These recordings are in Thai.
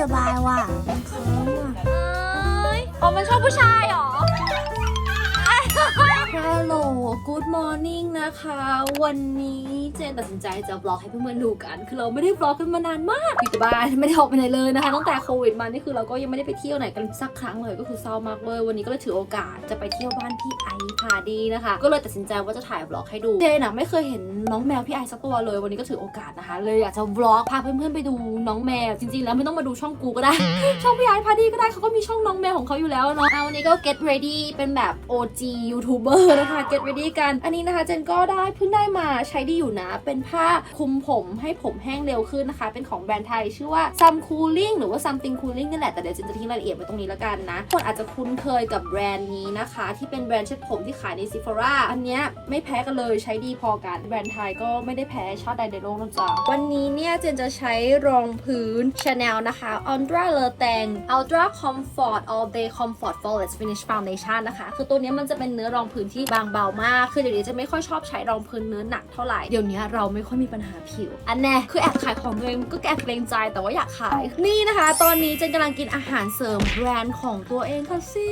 สบายว่ะมันเคเอ้ยอ๋อมันชอบผู้ชายเหรอ ฮัลโหล good morning นะคะ วันนี้เจนตัดสินใจจะบล็อกให้เพื่อนๆดูกัน คือเราไม่ได้บล็อกกันมานานมากอยู่แต่บ้านไม่ได้ออกไปไหนเลยนะคะ ตั้งแต่โควิดมา นี่คือเราก็ยังไม่ได้ไปเที่ยวไหนกันสักครั้งเลย ก็คือเศร้ามากเลย วันนี้ก็เลยถือโอกาสจะไปเที่ยวบ้านพี่ไอซ์พาดีนะคะ ก็เลยตัดสินใจว่าจะถ่ายบล็อกให้ดู เจนอะไม่เคยเห็นน้องแมวพี่ไอสักตัวเลย วันนี้ก็ถือโอกาสนะคะ เลยอยากจะบล็อกพาเพื่อนๆไปดูน้องแมว จริงๆ แล้วไม่ต้องมาดูช่องกูก็ได้ ช่องพี่ไอพาดีก็ได้เขาก็มีช่องน้องแมวของเขาอยู่แล้วเนาะเอาวันนี้ก็ get ready เป็นแบบ OG YouTuber นะคะ get ready กัน อันนี้นะคะเจนก็ได้เพิ่งได้มาใช้ดีอยู่นะ เป็นผ้าคลุมผมให้ผมแห้งเร็วขึ้นนะคะ เป็นของแบรนด์ไทยชื่อว่า Some Cooling หรือว่า Something Cooling นี่แหละ แต่เดี๋ยวเจนจะทิ้งรายละเอียดไว้ตรงนี้แล้วกันนะคนอาจจะคุ้นเคยกับแบรนด์นี้นะคะ ที่เป็นแบรนด์เช็ดผมที่ขายใน Sephora อันเนี้ยไม่แพ้กันเลยใช้ดีพอกันแบรนด์ไทยก็ไม่ได้แพ้ชาติใดในโลกนะจ๊ะวันนี้เนี่ยเจนจะใช้รองพื้น Chanel นะคะ Ultra Le Tang Ultra Comfort All Day Comfort Flawless Finish Foundation นะคะ คือตัวเนี้ยมันจะเป็นเนื้อรองพื้นที่บางเบามาก คือเดี๋ยวนี้จะไม่ค่อยชอบใช้รองพื้นเนื้อหนักเท่าไหร่ เดี๋ยวนี้เราไม่ค่อยมีปัญหาผิว อันแน่คือแอบขายของตัวเองก็แอบเกรงใจแต่ว่าอยากขาย นี่นะคะ ตอนนี้เจนกำลังกินอาหารเสริมแบรนด์ของตัวเองค่ะซิ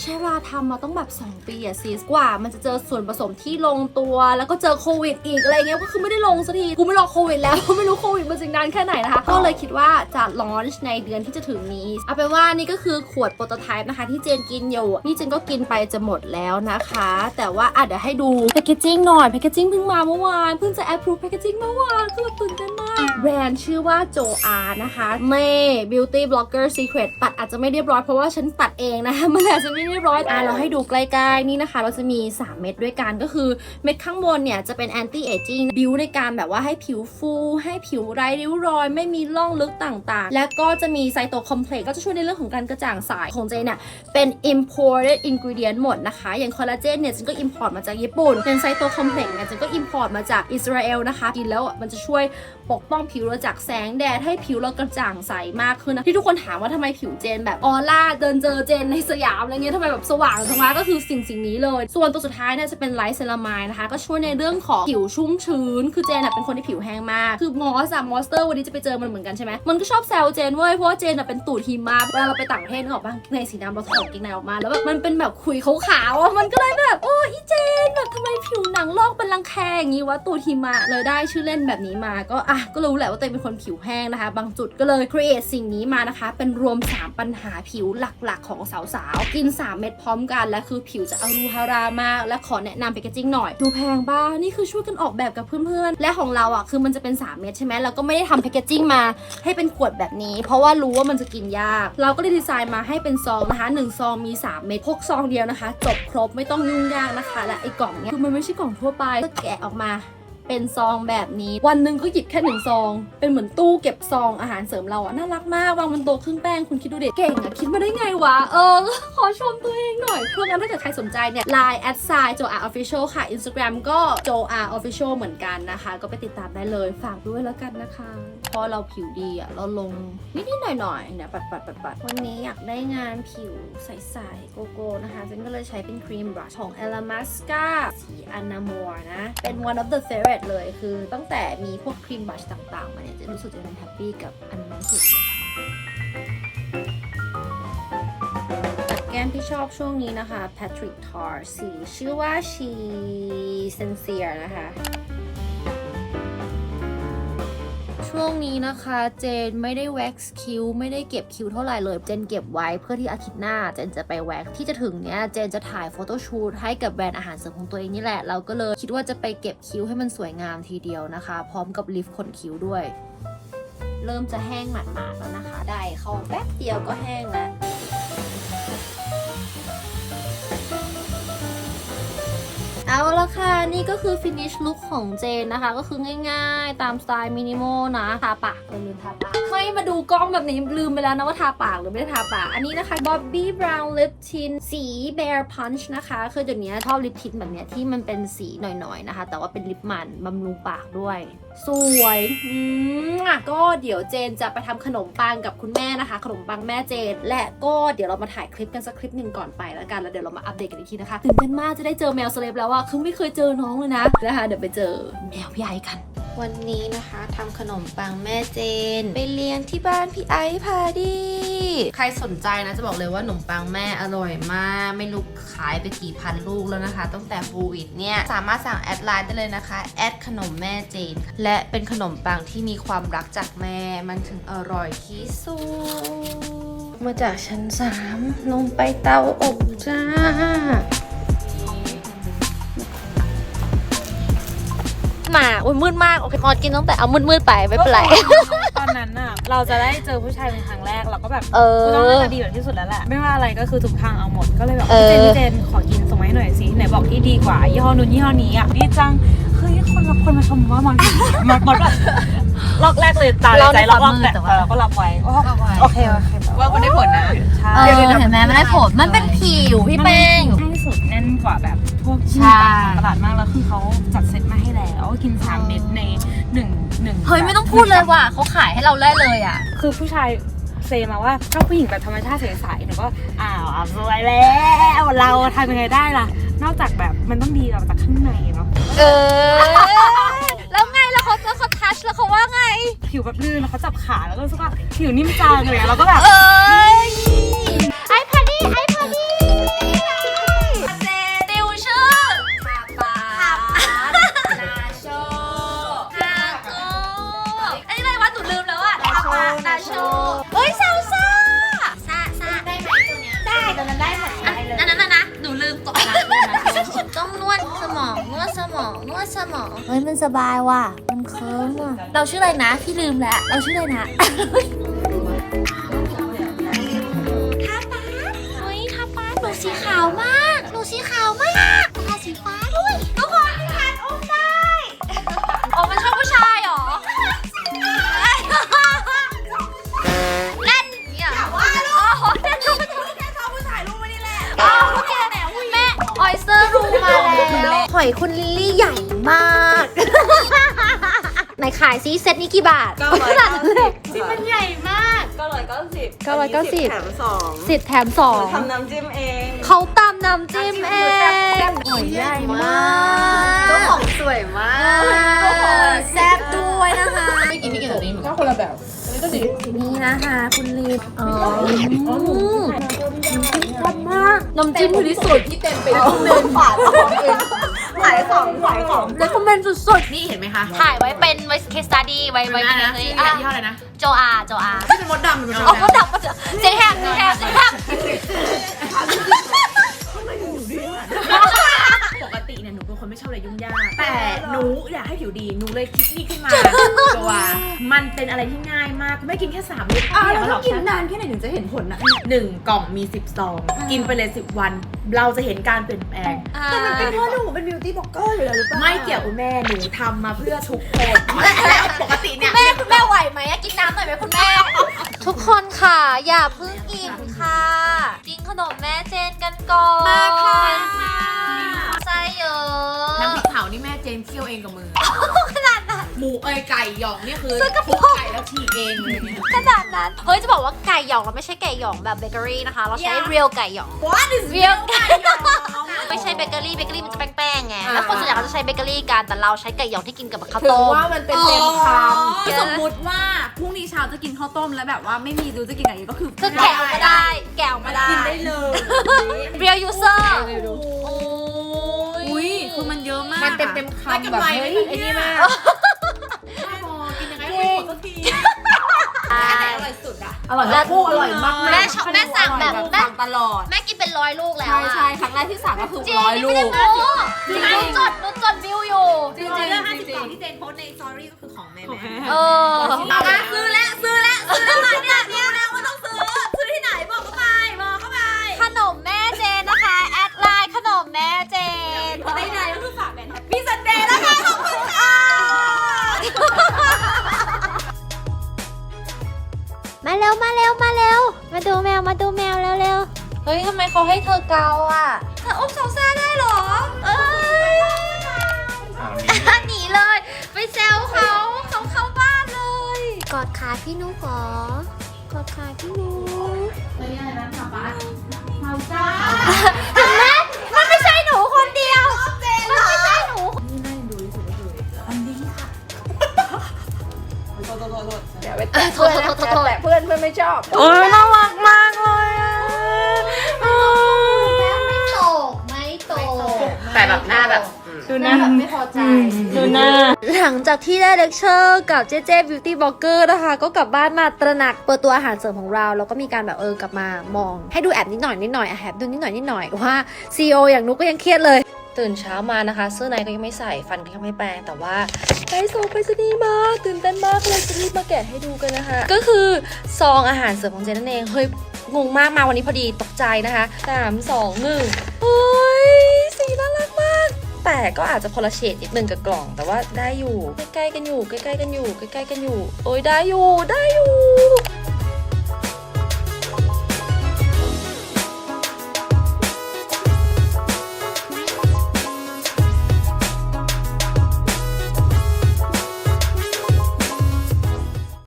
ใช้เวลาทำมาต้องแบบ 2 ปีอะซิสกว่า มันจะเจอส่วนผสมที่ลงตัว แล้วก็เจอโควิดอีกอะไรเงี้ยก็คือไม่ได้ลงสักทีกูไม่รอโควิดแล้วไม่รู้โควิดมันจะนานแค่ไหนนะคะก็เลยคิดว่าจะลอนช์ในเดือนที่จะถึงนี้เอาเป็นว่านี่ก็คือขวดโปรโตไทป์นะคะ ที่เจนกินอยู่นี่เจนก็กินไปจะหมดแล้วนะคะแต่ว่าอะเดี๋ยวให้ดูแพคเกจิ้งหน่อยแพคเกจิ้งเพิ่งมาเมื่อวานเพิ่งจะแอปพรูฟแพคเกจิ้งเมื่อวานคือแบบตื่นเต้นมากแบรนด์ชื่อว่าโจอานะคะเม่ beauty blogger secret ตัดอาจจะไม่เรียบร้อยเพราะว่าฉันตัดเองนะคะมันอาจจะไม่เรียบร้อยอะเราให้ดูใกล้ๆนี่นะคะ เราจะมี 3 เม็ดด้วยกันก็คือเม็ดข้างบนเนี่ยจะเป็น anti aging บิวในการแบบว่าให้ผิวฟูให้ผิวไร้ริ้วรอย ไม่มีร่องลึกต่างๆ แล้วก็จะมีไซโตคอมเพล็กซ์ก็จะช่วยในเรื่องของการกระจ่างใสของเจนเนี่ยเป็น imported ingredient หมดนะคะ อย่างคอลลาเจนเนี่ยฉันก็ import มาจากญี่ปุ่น เป็นไซโตคอมเพล็กซ์เนี่ยฉันก็ import มาจากอิสราเอลนะคะ กินแล้วมันจะช่วยปกป้องผิวเราจากแสงแดดให้ผิวเรากระจ่างใสมากขึ้นนะที่ทุกคนถามว่าทำไมผิวเจนแบบออร่าเดินเจอเจนในสยามอะไรเงี้ยทำไมแบบสว่างจังวะก็คือสิ่งสิ่งนี้เลย ส่วนตัวสุดท้ายเนี่ยจะเป็นไลท์เซรามายนะคะ ก็ช่วยในเรื่องของผิวชุ่มชื้น คือเจนเป็นคนที่ผิวแห้งมาก คือมอสอะมอสเตอร์วันนี้จะไปเจอมันเหมือนกันใช่ไหมมันก็ชอบแซวเจนเว้ยเพราะว่าเจนอะเป็นตูดหิมะเวลาเราไปต่างประเทศนึกออกปะในสีดำเราถอดกางเกงในออกมาแล้วแบบมันเป็นแบบขุยขาวๆมันก็เลยแบบโอ้อีเจนแบบทำไมผิวหนังลอกเป็นรังแคอย่างนี้วะตูดหิมะเลยได้ชื่อเล่นแบบนี้มาก็อะก็รู้แหละว่าตัวเองเป็นคนผิวแห้งนะคะ บางจุดก็เลย create สิ่งนี้มานะคะ เป็นรวม 3 ปัญหาผิวหลักๆ ของสาวๆ กิน 3 เม็ดพร้อมกันและคือผิวจะอรูฮารามาก และขอแนะนำแพคเกจิ้งหน่อย ดูแพงบ้านี่คือช่วยกันออกแบบกับเพื่อนๆ และของเราอะคือมันจะเป็น 3 เม็ดใช่ไหมเราก็ไม่ได้ทำแพคเกจิ้งมาให้เป็นขวดแบบนี้ เพราะว่ารู้ว่ามันจะกินยาก เราก็เลยดีไซน์มาให้เป็นซองนะคะ1ซองมี 3 เม็ดพกซองเดียวนะคะ จบครบไม่ต้องยุ่งยากนะคะ และไอ้กล่องเนี้ยคือมันไม่ใช่กล่องทั่วไปก็แกะออกมาเป็นซองแบบนี้ วันหนึ่งก็หยิบแค่หนึ่งซอง เป็นเหมือนตู้เก็บซองอาหารเสริมเราอะน่ารักมากวางบนโต๊ะครึ่งแป้งคุณคิดดูเด็กเก่งอะคิดมาได้ไงวะ เออ ขอชมตัวเองหน่อยเพื่องั้นถ้าเกิดใครสนใจเนี่ย Line แอดไซน์โจอาออฟฟิเชียลค่ะ Instagram ก็โจอาออฟฟิเชียลเหมือนกันนะคะ ก็ไปติดตามได้เลยฝากด้วยแล้วกันนะคะ พอเราผิวดีอะเราลงนิดๆหน่อยๆเนี่ยปัดปัดปัดปัดวันนี้อยากได้งานผิวใสๆโกโก้นะคะเจนก็เลยใช้เป็นครีมบรัชของ e l a m a s c a สีอ n a m o r นะ เป็น one of the favorite เลยคือตั้งแต่มีพวกครีมบรัชต่างๆ มาเนี่ยจะรู้สึกจะเป็นแฮปปี้กับอันนี้สุดเลยค่ะแก้มที่ชอบช่วงนี้นะคะ Patrick Tar สีชื่อว่า She Sincere นะคะ ช่วงนี้นะคะ เจนไม่ได้แว็กซ์คิ้วไม่ได้เก็บคิ้วเท่าไหร่เลย เจนเก็บไว้เพื่อที่อาทิตย์หน้า เจนจะไปแว็กที่จะถึงเนี้ย เจนจะถ่ายโฟโต้ชูตให้กับแบรนด์อาหารเสริมของตัวเองนี่แหละ เราก็เลยคิดว่าจะไปเก็บคิ้วให้มันสวยงามทีเดียวนะคะ พร้อมกับลิฟต์ขนคิ้วด้วย เริ่มจะแห้งหมาดๆแล้วนะคะ ได้เข้าแป๊บเดียวก็แห้งแล้ว เอาละค่ะนี่ก็คือ finish look ของเจนนะคะ ก็คือง่ายๆ ตามสไตล์มินิมอลนะทาปากเออลืมทาปากไม่มาดูกล้องแบบนี้ลืมไปแล้วนะว่าทาปากหรือไม่ได้ทาปาก อันนี้นะคะ Bobbi Brown Lip Tint สี Bear Punch นะคะ คือเดี๋ยวนี้ชอบลิปทินแบบเนี้ยที่มันเป็นสีหน่อยๆนะคะ แต่ว่าเป็นลิปมันบำรุงปากด้วย สวยอืมอะก็เดี๋ยวเจนจะไปทำขนมปังกับคุณแม่นะคะ ขนมปังแม่เจน และก็เดี๋ยวเรามาถ่ายคลิปกันสักคลิปหนึ่งก่อนไปแล้วกันแล้วเดี๋ยวเรามาอัปเดตกันอีกทีนะคะตื่นเต้นมากจะได้เจอแมวสเลปแล้วอะคือไม่เคยเจอน้องเลยนะนะคะเดี๋ยวไปเจอแมวพี่ไอกัน วันนี้นะคะทำขนมปังแม่เจน ไปเลี้ยงที่บ้านพี่ไอซ์พาดีใครสนใจนะจะบอกเลยว่าขนมปังแม่อร่อยมาก ไม่รู้ขายไปกี่พันลูกแล้วนะคะตั้งแต่โควิดเนี่ยสามารถสั่งแอดไลน์ได้เลยนะคะแอดขนมแม่เจน และเป็นขนมปังที่มีความรักจากแม่มันถึงอร่อยที่สุดมาจากชั้น3ลงไปเตาอบจ้า มาอุ้ยมืดมากโอเคมอดกินตั้งแต่เอามืดๆไปไม่เป็นไร ตอนนั้นน่ะเราจะได้เจอผู้ชายเป็นครั้งแรกเราก็แบบเออต้องน่าจะดีแบบที่สุดแล้วแหละไม่ว่าอะไรก็คือทุกทางเอาหมดก็เลยแบบเออ พี่เจนพี่เจนขอกินส่งมาให้หน่อยสิไหนบอกที่ดีกว่ายี่ห้อนู้นยี่ห้อนี้อะดีจังเฮ้ยคนรับคนมาชมว่ามอนมอนมอนแบบลอกแรกเลยตาเลยใจลอกลอกแต่แต่เราก็รับไว้ว่าโอเคโอเคแบบว่ามันได้ผลนะ ใช่ เออเห็นไหมมันได้ผลมันเป็นผิวพี่แป้ง ให้สุดแน่นกว่าแบบ พวกที่ใช่มีตามตลาดมากแล้วคือเขาจัดเซตมาให้แล้วกินสามเม็ดในหนึ่งหนึ่งเฮ้ยไม่ต้องพูดเลยว่ะเขาขายให้เราได้เลยอะ คือผู้ชายเซมาว่าชอบผู้หญิงแบบธรรมชาติใสๆหนูก็อ้าวอะสวยแล้วเราทำยังไงได้ล่ะ นอกจากแบบมันต้องดีแบบจากข้างในเนาะเออแล้วไงแล้วเขาแล้วเขาทัชแล้วเขาว่าไง ผิวแบบลื่นแล้วเขาจับขาแล้วก็รู้สึกว่าผิวนิ่มจังเลยอะแล้วก็แบบเอ้ยไอพาดีไอพา ขับปานาโชเฮ้ยซาซาซาซาได้ไหมตัวเนี้ยได้ตอนนั้นได้หมดอันนั้นนะนะหนูลืมก่อนนะต้องนวดสมองนวดสมองนวดสมองเฮ้ยมันสบายว่ะมันเคิร์มว่ะเราชื่ออะไรนะพี่ลืมแล้วเราชื่ออะไรนะเฮ้ยทาปาหนูสีขาวมาก อยคุณลิลลี่ใหญ่มากไหนขายซิเซตนี้กี่บาทขนาดนั้นเลยมันใหญ่มาก990 990แถมสองสิบแถมสองทำน้ำจิ้มเองเขาตำน้ำจิ้มเองหอยใหญ่มากเจ้าของสวยมากแซ่บด้วยนะคะไม่กินพี่กินแบบนี้ก็คนละแบบนี่นะคะคุณลีดอ๋อชัดมากน้ำจิ้มคือที่สุดที่เต็มไปด้วยเมนฝาทองเอง ขายของขายของแล้วคอมเมนต์สุดนี่เห็นไหมคะๆถ่ายไว้เป็นไว้เคสตัดดี้ไว้ไว้เป็นนะเฮ้ยชื่ออะยี่ห้ออะไรนะโจอาโจอา ที่เป็นมดดำมันเป็นมดเอาก็ดำดับมาเถอะเสียงแหบเสียงแหบเสียงแหบ ไม่ชอบอะไรยุ่งยาก แต่หนูอยากให้ผิวดีหนูเลยคิดนี่ขึ้นมาตัวมันเป็นอะไรที่ง่ายมากไม่กินแค่3เม็ดอ้าวไม่แล้วอยากหรต้อองกกินนานแค่ไหนถึงจะเห็นผลนะหนึ่งกล่องมี10ซองกินไปเลย 10 วัน เราจะเห็นการเปลี่ยนแปลงแต่มันเป็นเพราะหนูเป็นบิวตี้บล็อกเกอร์อยู่แล้วหรือเปล่าไม่เกี่ยวกับแม่หนูทำมาเพื่อทุกคนแล้วปกติเนี่ยแม่คุณแม่ไหวไหมอะกินน้ำหน่อยไหมคุณแม่ทุกคนค่ะ อย่าเพิ่งอิ่มค่ะ กินขนมแม่เจนกันก่อนมาค่ะไส้เย อะน้ำพริกเผานี่แม่เจนเคี่ยวเองกับมือ ขนาดนั้น หมูเอ้ยไก่หยองนี่คือทุบไก่แล้วฉีกเองเลยเนี่ย ขนาดนั้น เฮ้ยจะบอกว่าไก่หยองเราไม่ใช่ไก่หยองแบบเบเกอรี่นะคะ เราใช้เรียลไก่หยอง What is เรียลไก่หยอง ไม่ใช่เบเกอรี่ เบเกอรี่มันจะแป้งๆไงแล้วคนส่วนใหญ่เขาจะใช้เบเกอรี่กัน แต่เราใช้ไก่หยองที่กินกับข้าวถึงต้มว่ามันเป็นเต็มคคือสมมุติว่าพรุ่งนี้เช้าจะกินข้าวต้มแล้วแบบว่าไม่มีดูจะกินอะไรก็คือคือแกะออกมาได้ แกะออกมาได้ กินได้เลย เรียลยูเซอร์อุ้ย คือมันเยอะมากมันเต็มเต็มคำแบบเฮ้ยไอ้นี่มากกินยังไงก็ไม่หมดสักทีอันไหนอร่อยสุดอะำอร่อยทั้งคู่อร่อยมากแม่ชอบแม่สั่งแบบ แม่สั่งตลอด แม่กินเป็นร้อยลูกแล้วใช่อะใช่ครั้งแรกที่สั่งก็คือจริงร้อยลูไม่กได้โม้จริง หนูจดหนูจดวิวอยู่ จริงเรื่องๆห้าจสิบริสองงที่เจนโพสต์ในสตอรี่ก็คือของแม่แม่เออ มาซื้อแล้วซื้อ ฮ้ยทำไมเขาให้เธอเกาอะเธออุบซาวซาได้หรอ เอออ้านี่หนีเลย ไปแซวเขาเขาเข้าบ้านเลย กอดขาพี่นุ๊กเหอกอดขาพี่นุ๊กตัวนี้อะไรนะทำบ้านทำซาเห็นไหมมันไม่ใช่หนูคนเดียว มันไม่ใช่หนู นี่น่าดูที่สุอันนี้ค่ะโทษโทษโทษโทษเพื่อนย่เพื่อนเพื่อนไม่ชอบ โอ้ยน่ารักมาก แต่แบบหน้าแบบดูหน้าไม่พอใจ ดูหน้า หลังจากที่ได้เลคเชอร์กับเจเจบิวตี้บล็อกเกอร์นะคะ ก็กลับบ้านมาตระหนักเปิดตัวอาหารเสริมของเรา แล้วก็มีการแบบเออกลับมามอง ให้ดูแอบนิดหน่อยนิดหน่อยแอบดูนิดหน่อยนิดหน่อยว่าซีออย่างนุกก็ยังเครียดเลย ตื่นเช้ามานะคะ เสื้อในก็ยังไม่ใส่ฟันก็ยังไม่แปรงแต่ว่าได้ซองไปสนีย์มาตื่นเต้นมากเลยจะรีบมาแกะให้ดูกันนะคะ ก็คือซองอาหารเสริมของเจนนั่นเองเฮ้ยงงมากมาวันนี้พอดีตกใจนะคะสามสองหนึ่งเฮ้ยสีน่ารักมาก แต่ก็อาจจะคนละเฉดนิดนึงกับกล่อง แต่ว่าได้อยู่ ใกล้ๆกันอยู่ ใกล้ๆกันอยู่ ใกล้ๆกันอยู่ โอ้ยได้อยู่ ได้อยู่